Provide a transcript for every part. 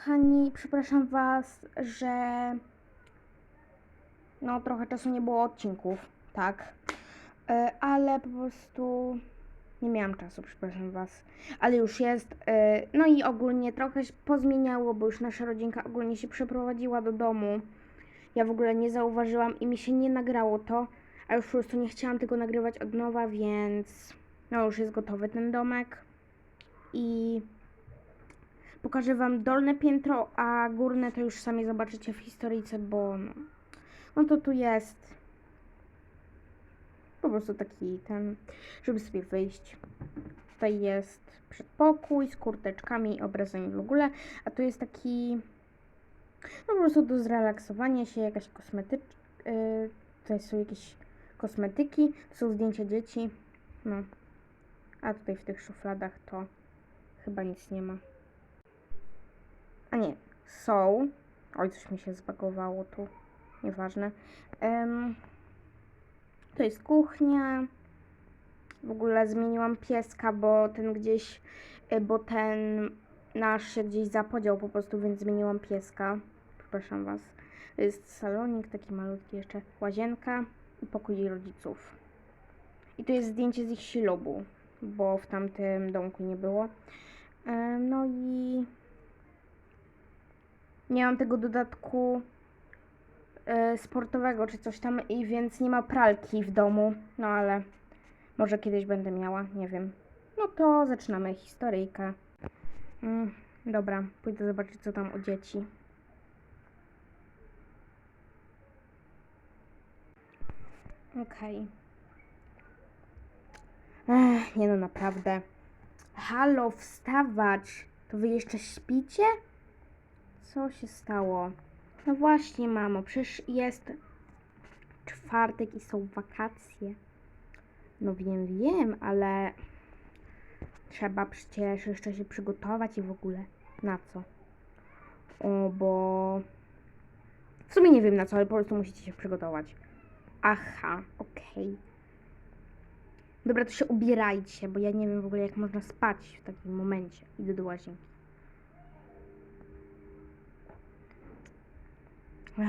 Kochani, przepraszam Was, że no trochę czasu nie było odcinków, tak, E, ale po prostu nie miałam czasu, przepraszam Was, ale już jest, e, no i ogólnie trochę się pozmieniało, bo już nasza rodzinka ogólnie się przeprowadziła do domu. Ja w ogóle nie zauważyłam i mi się nie nagrało to, a już po prostu nie chciałam tego nagrywać od nowa, więc no już jest gotowy ten domek. I pokażę Wam dolne piętro, a górne to już sami zobaczycie w historyjce, bo no, no to tu jest po prostu taki ten, żeby sobie wyjść. Tutaj jest przedpokój z kurteczkami obrazami w ogóle, a tu jest taki no po prostu do zrelaksowania się, jakaś kosmetycz... Yy, tutaj są jakieś kosmetyki, to są zdjęcia dzieci, no. A tutaj w tych szufladach to chyba nic nie ma. A nie, są. Oj, coś mi się zbagowało tu. Nieważne. Em, to jest kuchnia. W ogóle zmieniłam pieska, bo ten gdzieś, y, bo ten nasz się gdzieś zapodział po prostu, więc zmieniłam pieska. Przepraszam Was. To jest salonik, taki malutki jeszcze. Łazienka i pokój rodziców. I tu jest zdjęcie z ich ślubu, bo w tamtym domku nie było. No i nie mam tego dodatku e, sportowego czy coś tam i więc nie ma pralki w domu. No ale może kiedyś będę miała, nie wiem. No to zaczynamy historyjkę. Mm, dobra, pójdę zobaczyć co tam u dzieci. Okej. Ech, nie no, naprawdę. Halo, wstawać! To wy jeszcze śpicie? Co się stało? No właśnie, mamo, przecież jest czwartek i są wakacje. No wiem, wiem, ale trzeba przecież jeszcze się przygotować i w ogóle. Na co? O, bo... W sumie nie wiem na co, ale po prostu musicie się przygotować. Aha, okej. Dobra, to się ubierajcie, bo ja nie wiem w ogóle jak można spać w takim momencie. Idę do łazienki. Ej,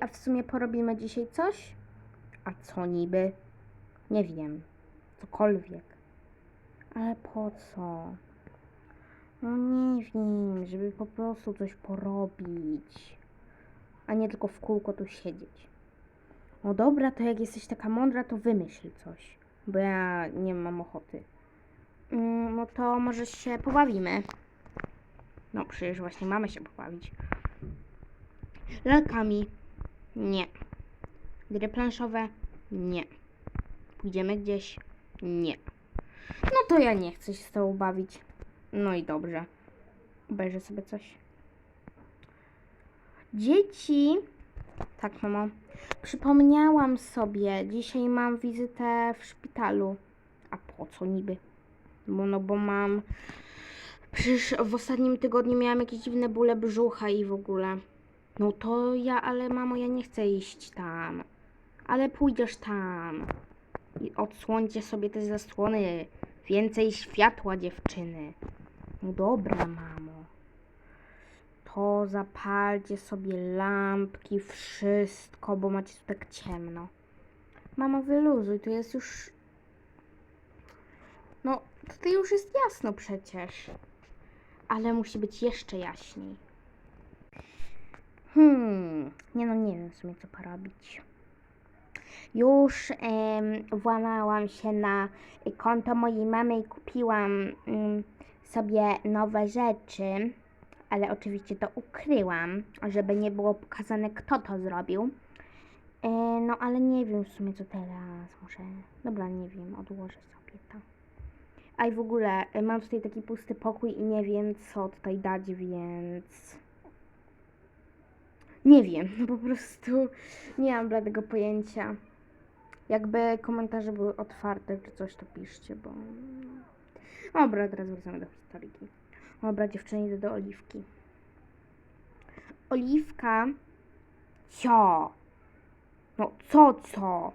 a w sumie porobimy dzisiaj coś? A co niby? Nie wiem. Cokolwiek. Ale po co? No nie wiem, żeby po prostu coś porobić. A nie tylko w kółko tu siedzieć. No dobra, to jak jesteś taka mądra, to wymyśl coś. Bo ja nie mam ochoty. Mm, no to może się pobawimy. No przecież właśnie mamy się pobawić. Lalkami. Nie. Gry planszowe? Nie. Pójdziemy gdzieś? Nie. No to ja nie chcę się z tobą bawić. No i dobrze. Obejrzę sobie coś. Dzieci. Tak, mamo. Przypomniałam sobie, dzisiaj mam wizytę w szpitalu. A po co niby? Bo no bo mam. Przecież w ostatnim tygodniu miałam jakieś dziwne bóle brzucha i w ogóle. No to ja, ale mamo, ja nie chcę iść tam. Ale pójdziesz tam. I odsłońcie sobie te zasłony. Więcej światła, dziewczyny. No dobra, mamo. To zapalcie sobie lampki, wszystko, bo macie tu tak ciemno. Mamo, wyluzuj, tu jest już... No, tutaj już jest jasno przecież. Ale musi być jeszcze jaśniej. Hmm, nie no, nie wiem w sumie co porobić. Już em, włamałam się na konto mojej mamy i kupiłam em, sobie nowe rzeczy, ale oczywiście to ukryłam, żeby nie było pokazane kto to zrobił. E, no ale nie wiem w sumie co teraz muszę. Dobra, nie wiem, odłożę sobie to. A i w ogóle e, mam tutaj taki pusty pokój i nie wiem co tutaj dać, więc. Nie wiem, no po prostu nie mam bladego pojęcia. Jakby komentarze były otwarte czy coś, to piszcie, bo... Dobra, teraz wracamy do historyki. Dobra, dziewczyny, idę do Oliwki. Oliwka. Co? No co, co?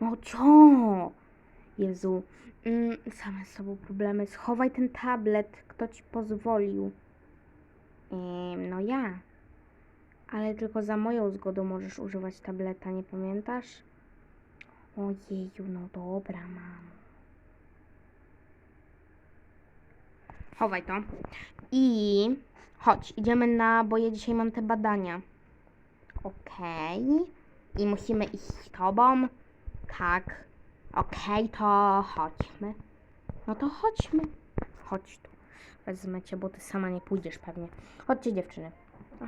No co? Jezu, mm, same z sobą problemy. Schowaj ten tablet. Kto ci pozwolił? Ym, no ja. Ale tylko za moją zgodą możesz używać tableta, nie pamiętasz? Ojeju, no dobra, mam. Chowaj to. I chodź, idziemy na, bo ja dzisiaj mam te badania. Okej. I musimy iść z tobą. Tak. Okej, to chodźmy. No to chodźmy. Chodź tu. Wezmę cię, bo ty sama nie pójdziesz pewnie. Chodźcie dziewczyny.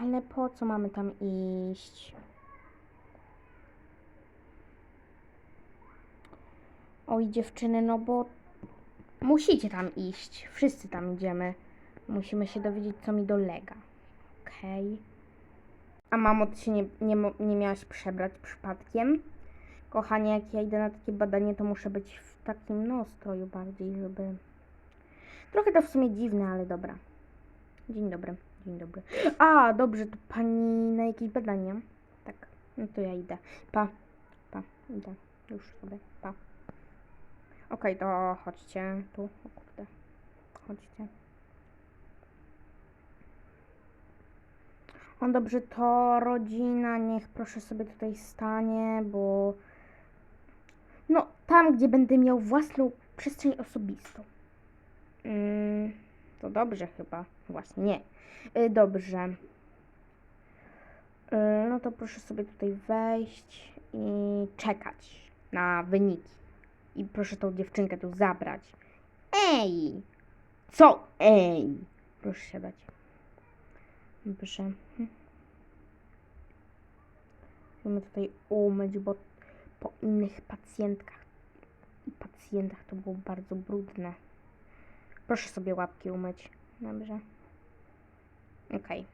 Ale po co mamy tam iść? Oj dziewczyny, no bo musicie tam iść. Wszyscy tam idziemy. Musimy się dowiedzieć, co mi dolega. Okej. A mamo, ty się nie, nie, nie miałaś przebrać przypadkiem? Kochanie, jak ja idę na takie badanie, to muszę być w takim no stroju bardziej, żeby... Trochę to w sumie dziwne, ale dobra. Dzień dobry, dzień dobry. A, dobrze, to pani na jakieś badania? Tak, no to ja idę. Pa, pa, idę. Już sobie, pa. Okej, to chodźcie tu. O kurde. Chodźcie. O dobrze, to rodzina, niech proszę sobie tutaj stanie, bo no tam, gdzie będę miał własną przestrzeń osobistą. Mm, to dobrze chyba. Właśnie, nie. Y, dobrze. Y, no to proszę sobie tutaj wejść i czekać na wyniki. I proszę tą dziewczynkę tu zabrać. Ej! Co? Ej! Proszę siadać. Dobrze. Musimy tutaj umyć, bo po innych pacjentkach i pacjentach to było bardzo brudne. Proszę sobie łapki umyć. Dobrze. Okej.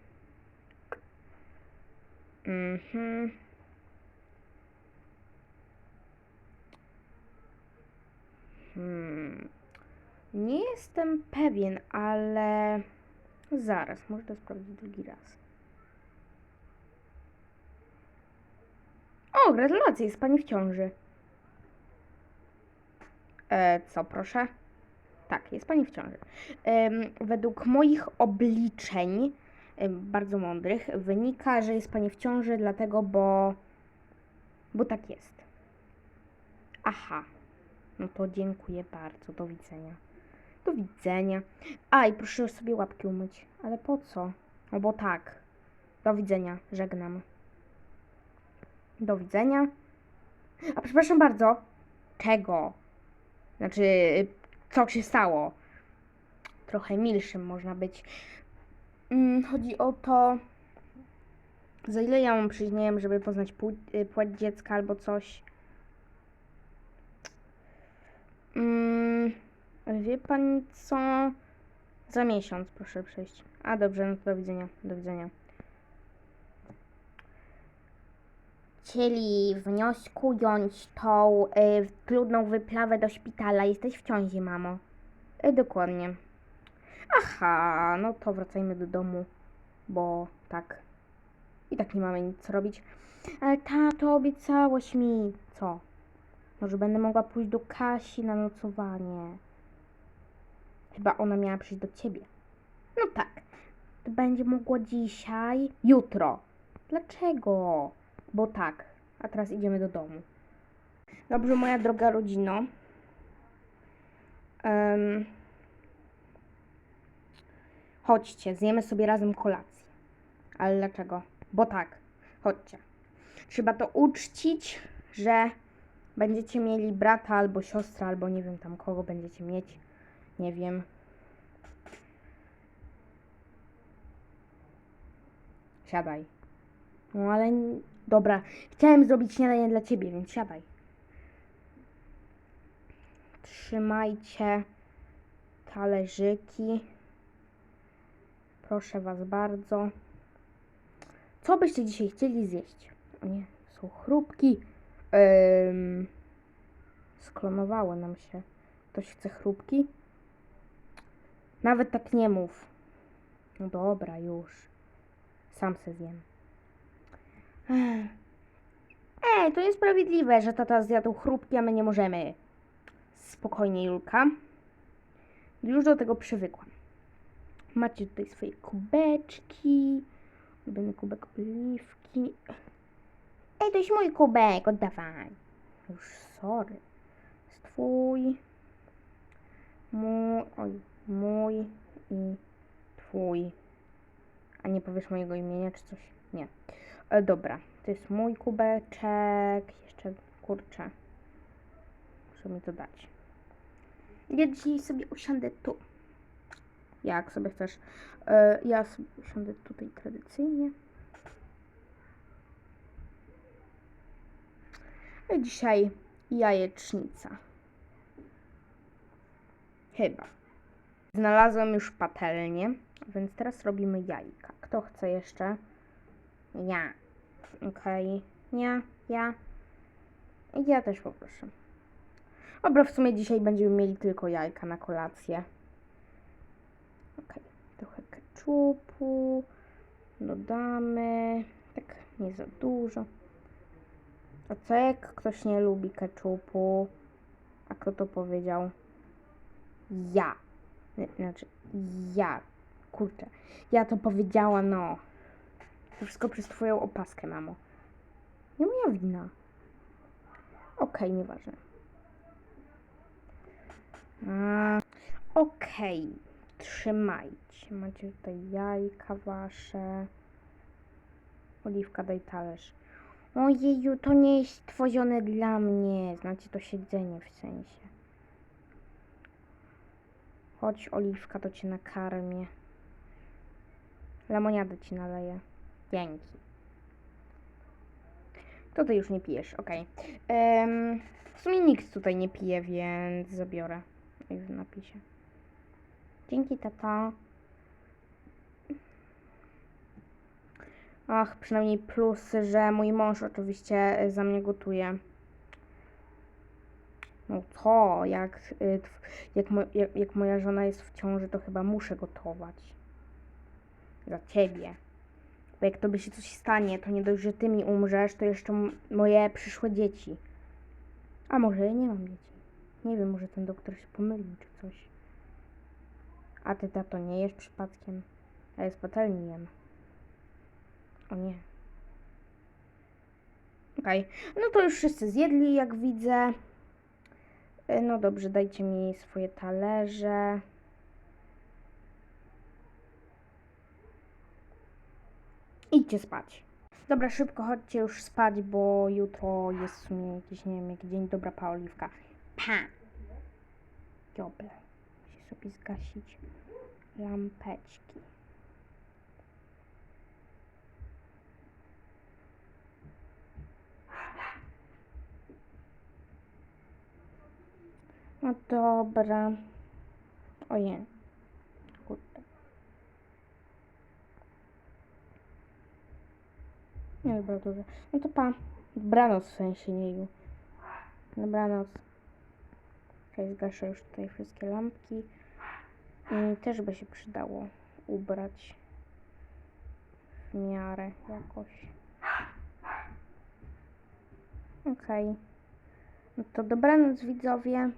Mhm. Hmm. Nie jestem pewien, ale zaraz, może to sprawdzić drugi raz. O, gratulacje, jest pani w ciąży. E, co, proszę? Tak, jest pani w ciąży. Em, według moich obliczeń, em, bardzo mądrych, wynika, że jest pani w ciąży, dlatego, bo. bo tak jest. Aha. No to dziękuję bardzo. Do widzenia. Do widzenia. A i proszę sobie łapki umyć. Ale po co? No bo tak. Do widzenia. Żegnam. Do widzenia. A przepraszam bardzo. Czego? Znaczy, co się stało? Trochę milszym można być. Mm, chodzi o to, za ile ja nie wiem, żeby poznać y, płeć dziecka albo coś. Mm, wie pani co? Za miesiąc proszę przyjść. A dobrze, no to do widzenia. Do widzenia. Chcieli wnioskując tą y, trudną wyprawę do szpitala. Jesteś w ciąży, mamo. Y, dokładnie. Aha, no to wracajmy do domu, bo tak. I tak nie mamy nic robić. Ale tato, obiecałeś mi. Co? Może będę mogła pójść do Kasi na nocowanie. Chyba ona miała przyjść do ciebie. No tak. To będzie mogła dzisiaj, jutro. Dlaczego? Bo tak. A teraz idziemy do domu. Dobrze, moja droga rodzino. Em, chodźcie, zjemy sobie razem kolację. Ale dlaczego? Bo tak. Chodźcie. Trzeba to uczcić, że będziecie mieli brata albo siostrę, albo nie wiem tam kogo będziecie mieć. Nie wiem. Siadaj. No ale dobra, chciałem zrobić śniadanie dla ciebie, więc siadaj. Trzymajcie talerzyki. Proszę was bardzo. Co byście dzisiaj chcieli zjeść? O nie, są chrupki. Ym, sklonowało nam się. Ktoś chce chrupki? Nawet tak nie mów. No dobra, już. Sam se zjem. Ej, to niesprawiedliwe, że tata zjadł chrupki, a my nie możemy. Spokojnie, Julka. Już do tego przywykłam. Macie tutaj swoje kubeczki. Ulubiony kubek oliwki. Ej, to jest mój kubek, oddawaj. Już sorry. Jest twój. Mój, oj, mój i twój. A nie powiesz mojego imienia czy coś? Nie. E, dobra, to jest mój kubeczek. Jeszcze kurczę. Muszę mi to dać. Ja dzisiaj sobie usiądę tu. Jak sobie chcesz. E, ja sobie usiądę tutaj tradycyjnie. A Dzisiaj jajecznica. Chyba. Znalazłem już patelnię, więc teraz robimy jajka. Kto chce jeszcze? Ja. Okej. Ja, ja. Ja też poproszę. Dobra, w sumie dzisiaj będziemy mieli tylko jajka na kolację. Okej. Trochę keczupu. Dodamy. Tak, nie za dużo. A co jak ktoś nie lubi keczupu? A kto to powiedział? Ja. Znaczy, ja. Kurczę. Ja to powiedziałam, no. To wszystko przez twoją opaskę, mamo. Nie moja wina. Okej, nieważne. A, Okej. Trzymajcie. Macie tutaj jajka wasze. Oliwka, daj talerz. Ojeju, to nie jest stworzone dla mnie. Znacie to siedzenie w sensie. Chodź, Oliwka, to cię nakarmię. Lemoniadę ci naleję. Dzięki. To ty już nie pijesz, okej. Em, W sumie nikt tutaj nie pije, więc zabiorę. Jak w napisie. Dzięki, tata. Ach, przynajmniej plus, że mój mąż oczywiście y, za mnie gotuje. No co, jak, y, jak, mo, jak, jak moja żona jest w ciąży, to chyba muszę gotować. Za ciebie. Bo jak tobie się coś stanie, to nie dość, że ty mi umrzesz, to jeszcze moje przyszłe dzieci. A może ja nie mam dzieci. Nie wiem, może ten doktor się pomylił czy coś. A ty tato nie jesz przypadkiem? Ja z patelni jem. O nie. Okej. No to już wszyscy zjedli, jak widzę. E, No dobrze, dajcie mi swoje talerze. Idźcie spać. Dobra, szybko chodźcie już spać, bo jutro jest w sumie jakiś, nie wiem, jaki dzień. Dobra, pa, Oliwka. Pa! Dobra. Muszę sobie zgasić lampeczki. No dobra. Ojej. Kurde. Nie dobra, dobrze. No to pa. Dobranoc w sensie nieju. Dobranoc. Okej, zgaszę już tutaj wszystkie lampki. I też by się przydało ubrać w miarę jakoś. Okej. No to dobranoc widzowie.